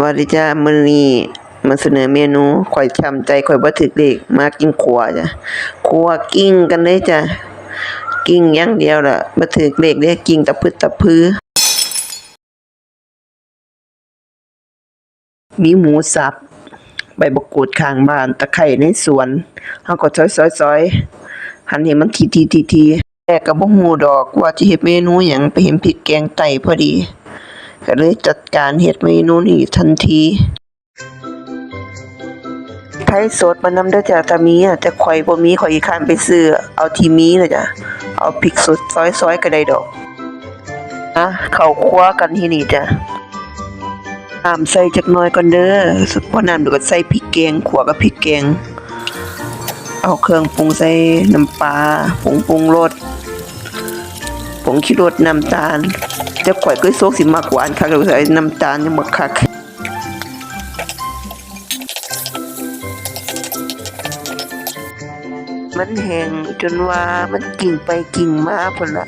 วัสดีจ้ามื้อนี้มาเสนอเมนูข่อยช้ำใจข่อยบ่ถึกเลขมากินขัวจ้ะขัวกิ้งกันเลยจ้ะกิ้งอย่างเดียวล่ะบ่ถึกเลขเด้กิ้งตะพึดตะพือ มีหมูสับ ใบมะกรูดข้างบ้านตะไคร้ในสวนเฮาก็ซอยๆๆหั่นให้มันทีๆๆแต่ก็บ่ฮู้ดอกว่าสิเฮ็ดเมนูหยังไปเห็นพริกแกงไตพอดี ก็เลยจัดการเฮ็ดเมนูนี้ทันทีไผสดมานำเด้จ้ะถ้ามีอะแต่ข่อยบ่มีข่อยอีข้านไปซื้อเอาทีมีน่ะจ้ะเอาพริกสดซอยๆก็ได้ดอกอะเข้าครัวกันที่นี่จ้ะน้ำใส่จักหน่อยก่อนเด้อพอน้ำเดือดใส่พริกแกงขัวกับพริกแกงเอาเครื่องปรุงใส่น้ำปลาผงปรุงรส ผงชูรสน้ำตาลจะข่อยก็โซกสิมากหวานคักเล้วใส่น้ำตาลยังบักคักมันแห้งจนว่ามันกิ่งไปกิ่งมาพุ่นละ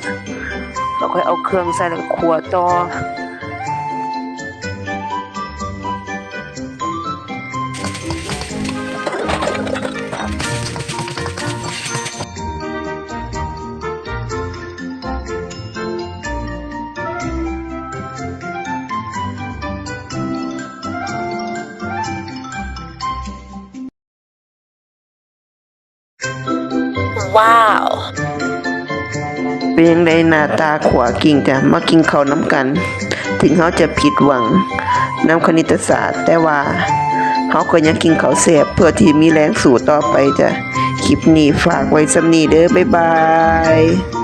เราค่อยเอาเครื่องใส่แล้วขัวต่อ ว้าว เป็นยังไงหน้าตาขวากิ่งจ้ะมากินข้าวน้ำกัน ถึงเขาจะผิดหวังน้ำคณิตศาสตร์ แต่ว่าเขาก็ยังกินข้าวแซ่บเพื่อที่มีแรงสู่ต่อไปจ้ะคลิปนี้ฝากไว้สำนีเด้อบ๊ายบาย